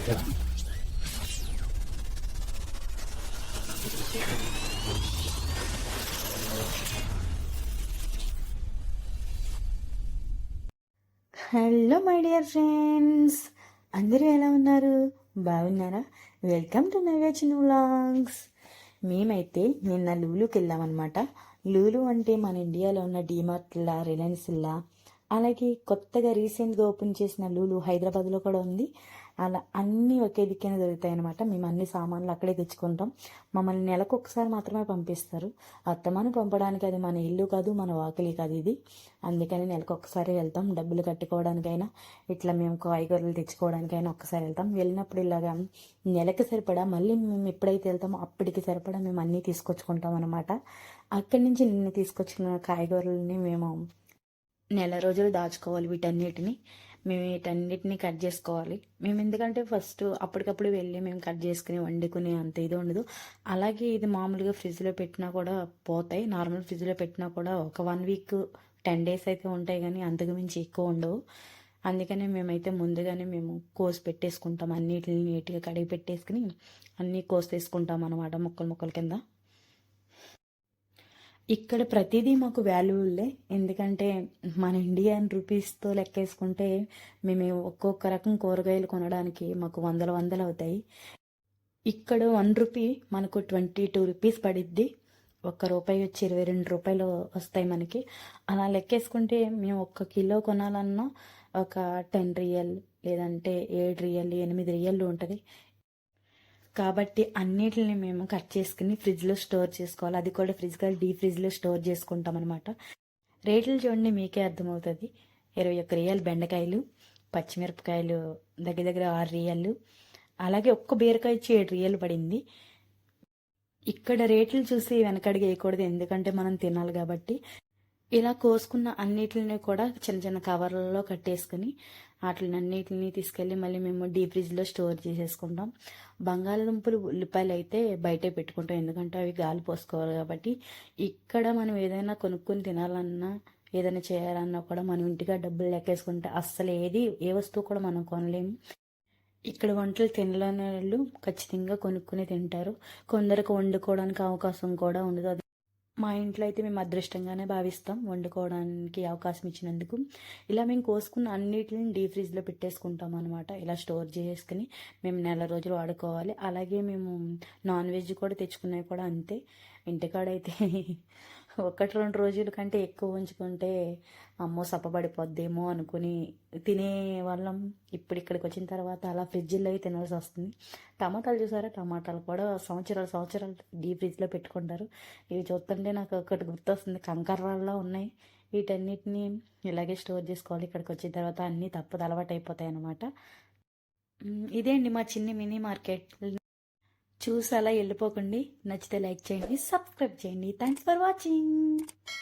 Hello my dear friends. అందరూ ఎలా ఉన్నారు? బాగున్నారా? వెల్కమ్ టు నవ్యాచిన వ్లాగ్స్. మేమైతే నిన్న లూలుకి వెళ్ళామన్నమాట లూలు అంటే మన ఇండియాలో ఉన్న డిమార్ట్లా రిలయన్స్లా అలాగే కొత్తగా రీసెంట్గా ఓపెన్ చేసిన లూలు హైదరాబాద్లో కూడా ఉంది. అలా అన్నీ ఒకే దిక్కున దొరుకుతాయి అనమాట మేము అన్ని సామాన్లు అక్కడే తెచ్చుకుంటాం. మమ్మల్ని నెలకు ఒకసారి మాత్రమే పంపిస్తారు. అత్తమాను పంపడానికి అది మన ఇల్లు కాదు మన వాకిలి కాదు ఇది. అందుకని నెలకు ఒకసారి వెళ్తాం. డబ్బులు కట్టుకోవడానికైనా ఇట్లా మేము కాయగూరలు తెచ్చుకోవడానికైనా ఒక్కసారి వెళ్తాం. వెళ్ళినప్పుడు ఇలాగా నెలకి సరిపడా మళ్ళీ మేము ఎప్పుడైతే వెళ్తామో అప్పటికి సరిపడా మేము అన్నీ తీసుకొచ్చుకుంటాం అనమాట అక్కడి నుంచి నిన్న తీసుకొచ్చిన కాయగూరలని మేము నెల రోజులు దాచుకోవాలి వీటన్నిటిని. మేము వీటన్నిటిని కట్ చేసుకోవాలి. మేము ఎందుకంటే ఫస్ట్ అప్పటికప్పుడు వెళ్ళి మేము కట్ చేసుకుని వండుకునే అంత ఇది ఉండదు. అలాగే ఇది మామూలుగా ఫ్రిడ్జ్లో పెట్టినా కూడా పోతాయి. నార్మల్ ఫ్రిడ్జ్లో పెట్టినా కూడా ఒక వన్ వీక్ టెన్ డేస్ అయితే ఉంటాయి కానీ అంతకు మించి ఎక్కువ ఉండవు. అందుకనే మేమైతే ముందుగానే మేము కోసి పెట్టేసుకుంటాం. అన్నిటిని నీట్గా కడిగి పెట్టేసుకుని అన్నీ కోసి తీసుకుంటాం అనమాట ముక్కలు ముక్కల కింద. ఇక్కడ ప్రతిదీ మాకు వాల్యుబుల్లే ఎందుకంటే మన ఇండియన్ రూపీస్తో లెక్కేసుకుంటే మేము ఒక్కొక్క రకం కూరగాయలు కొనడానికి మాకు వందల వందలు అవుతాయి. ఇక్కడ వన్ రూపీ మనకు ట్వంటీ టూ రూపీస్ పడిద్ది. ఒక్క రూపాయి వచ్చి ఇరవై రెండు రూపాయలు వస్తాయి మనకి. అలా లెక్కేసుకుంటే మేము ఒక్క కిలో కొనాలన్నా ఒక టెన్ రియల్ లేదంటే ఏడు రియల్ ఎనిమిది రియల్ ఉంటుంది. కాబట్టి అన్నిటిని మేము కట్ చేసుకుని ఫ్రిడ్జ్లో స్టోర్ చేసుకోవాలి. అది కూడా ఫ్రిడ్జ్ కాదు డీ ఫ్రిడ్జ్లో స్టోర్ చేసుకుంటాం అనమాట రేట్లు చూడండి మీకే అర్థమవుతుంది. ఇరవై ఒక్క రియల్ బెండకాయలు పచ్చిమిరపకాయలు దగ్గర దగ్గర ఆరు రియళ్ళు అలాగే ఒక్క బీరకాయ ఇచ్చి ఏడు రియల్ పడింది. ఇక్కడ రేట్లు చూసి వెనకడిగి వేయకూడదు ఎందుకంటే మనం తినాలి కాబట్టి. ఇలా కోసుకున్న అన్నిటిని కూడా చిన్న చిన్న కవర్లలో కట్టేసుకుని వాటిని అన్నిటిని తీసుకెళ్ళి మళ్ళీ మేము డీ ఫ్రిడ్జ్లో స్టోర్ చేసేసుకుంటాం. బంగాళదుంపలు ఉల్లిపాయలు అయితే బయటే పెట్టుకుంటాం. ఎందుకంటే అవి గాలి పోసుకోవాలి కాబట్టి. ఇక్కడ మనం ఏదైనా కొనుక్కొని తినాలన్నా ఏదైనా చేయాలన్నా కూడా మనం ఇంటిగా డబ్బులు లెక్కేసుకుంటే అస్సలు ఏది ఏ వస్తువు కూడా మనం కొనలేము. ఇక్కడ వంటలు తినలేని వాళ్ళు ఖచ్చితంగా కొనుక్కుని తింటారు. కొందరికి వండుకోవడానికి అవకాశం కూడా ఉండదు. మా ఇంట్లో అయితే మేము అదృష్టంగానే భావిస్తాం వండుకోవడానికి అవకాశం ఇచ్చినందుకు. ఇలా మేము కోసుకున్న అన్నిటిని డీ ఫ్రిడ్జ్లో పెట్టేసుకుంటాం అనమాట ఇలా స్టోర్ చేసుకుని మేము నెల రోజులు వాడుకోవాలి. అలాగే మేము నాన్ వెజ్ కూడా తెచ్చుకున్నవి కూడా అంతే. ఇంటికాడైతే ఒకటి రెండు రోజుల కంటే ఎక్కువ ఉంచుకుంటే అమ్మో సప్పబడిపోద్దేమో అనుకుని తినే వాళ్ళం ఇప్పుడు ఇక్కడికి వచ్చిన తర్వాత అలా ఫ్రిడ్జ్లో తినాల్సి వస్తుంది. టమాటాలు చూసారా? టమాటాలు కూడా సంవత్సరాలు సంవత్సరాలు డీ ఫ్రిడ్జ్లో పెట్టుకుంటారు. ఇవి చూస్తుంటే నాకు ఒకటి గుర్తొస్తుంది. కంకర్రాల్లో ఉన్నాయి. వీటన్నిటిని ఇలాగే స్టోర్ చేసుకోవాలి. ఇక్కడికి వచ్చిన తర్వాత అన్నీ తప్పదు. అలవాటు అయిపోతాయి అనమాట ఇదే అండి మా చిన్ని మినీ మార్కెట్. చూసి అలా వెళ్ళిపోకండి. నచ్చితే లైక్ చేయండి సబ్స్క్రైబ్ చేయండి. Thanks for watching